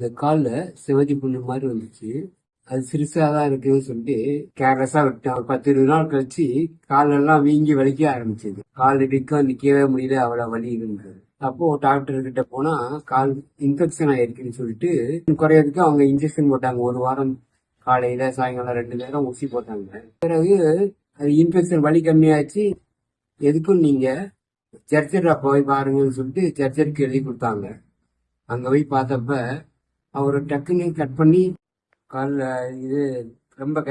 இந்த காலில் சிவஜி புண்ணு மாதிரி வந்துச்சு. அது சிறுசாக தான் இருக்குன்னு சொல்லிட்டு கேர்லெஸ்ஸாக விட்டேன் ஒரு பத்து இருபது நாள் கழிச்சு காலெல்லாம் வீங்கி வலிக்க ஆரம்பிச்சது. கால் இடிக்கும் நிற்கவே முடியல அவ்வளோ வலி இருந்தது. அப்போ டாக்டர் கிட்ட போனா கால் இன்ஃபெக்ஷன் ஆயிருக்குன்னு சொல்லிட்டு குறையதுக்கு அவங்க இன்ஜெக்ஷன் போட்டாங்க. ஒரு வாரம் காலையில சாயங்காலம் ரெண்டு நேரம் ஊசி போட்டாங்க. பிறகு அது இன்ஃபெக்ஷன் வலி கம்மியாச்சு. எதுக்கும் நீங்க சர்ச்சரா போய் பாருங்கன்னு சொல்லிட்டு சர்ச்சருக்கு எழுதி கொடுத்தாங்க. அங்க போய் பார்த்தப்ப அவர் டக்குன்னு கட் பண்ணி காலில் இது ரொம்ப க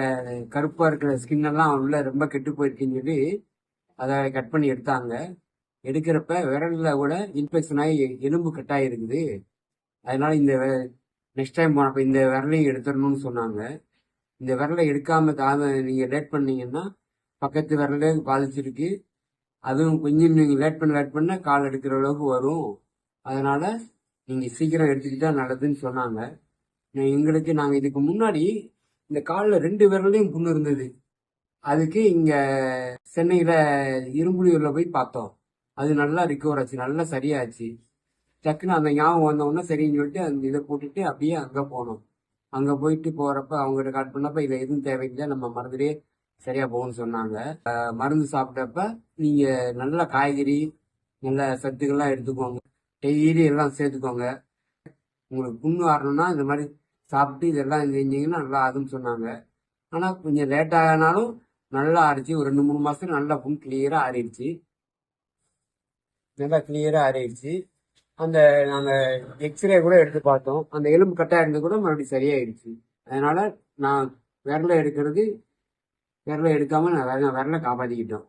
கருப்பாக இருக்கிற ஸ்கின் எல்லாம் உள்ள ரொம்ப கெட்டு போயிருக்குன்னு சொல்லி அதை கட் பண்ணி எடுத்தாங்க. எடுக்கிறப்ப விரலில் கூட இன்ஃபெக்ஷன் ஆகி எலும்பு கட்டாகி இருக்குது அதனால இந்த நெக்ஸ்ட் டைம் போனப்ப இந்த விரலையும் எடுத்துடணும்னு சொன்னாங்க. இந்த விரலை எடுக்காம தாம நீங்கள் லேட் பண்ணீங்கன்னா பக்கத்து விரலே பாதிச்சிருக்கு. அதுவும் கொஞ்சம் நீங்கள் லேட் பண்ண லேட் பண்ண கால் எடுக்கிற அளவுக்கு வரும். அதனால நீங்கள் சீக்கிரம் எடுத்துக்கிட்டா நல்லதுன்னு சொன்னாங்க. நான் எங்களுக்கு நாங்கள் இதுக்கு முன்னாடி இந்த காலில் ரெண்டு விரலையும் புண்ணு இருந்தது. அதுக்கு இங்கே சென்னையில் இரும்புலியூரில் போய் பார்த்தோம். அது நல்லா ரிக்கவர் ஆச்சு நல்லா சரியாச்சு. டக்குன்னு அந்த ஞாபகம் வந்தவொடனே சரின்னு சொல்லிட்டு அந்த இதை போட்டுட்டு அப்படியே அங்கே போனோம். அங்கே போயிட்டு போகிறப்ப அவங்ககிட்ட காட் பண்ணப்ப இதில் எதுவும் தேவையில்லை நம்ம மருந்துலேயே சரியாக போகும்னு சொன்னாங்க. மருந்து சாப்பிட்டப்ப நீங்கள் நல்ல காய்கறி நல்ல சத்துக்கள்லாம் எடுத்துக்கோங்க. டெய்லி எல்லாம் சேர்த்துக்கோங்க. உங்களுக்கு புண்ணு வரணும்னா இந்த மாதிரி சாப்பிட்டு இதெல்லாம் செஞ்சீங்கன்னா நல்லா ஆகும்னு சொன்னாங்க. ஆனால் கொஞ்சம் லேட் ஆகினாலும் நல்லா ஆறிச்சு. ஒரு ரெண்டு மூணு மாதம் நல்லா புண் கிளியராக ஆறிடுச்சு. நல்லா கிளியராக ஆறிடுச்சு. அந்த நாங்கள் எக்ஸ்ரே கூட எடுத்து பார்த்தோம். அந்த எலும்பு கட்டாக இருந்து கூட மறுபடியும் சரியாயிடுச்சு. அதனால் நான் விரலை எடுக்கிறது விரலை எடுக்காமல் நான் விரலை காப்பாற்றிக்கிட்டோம்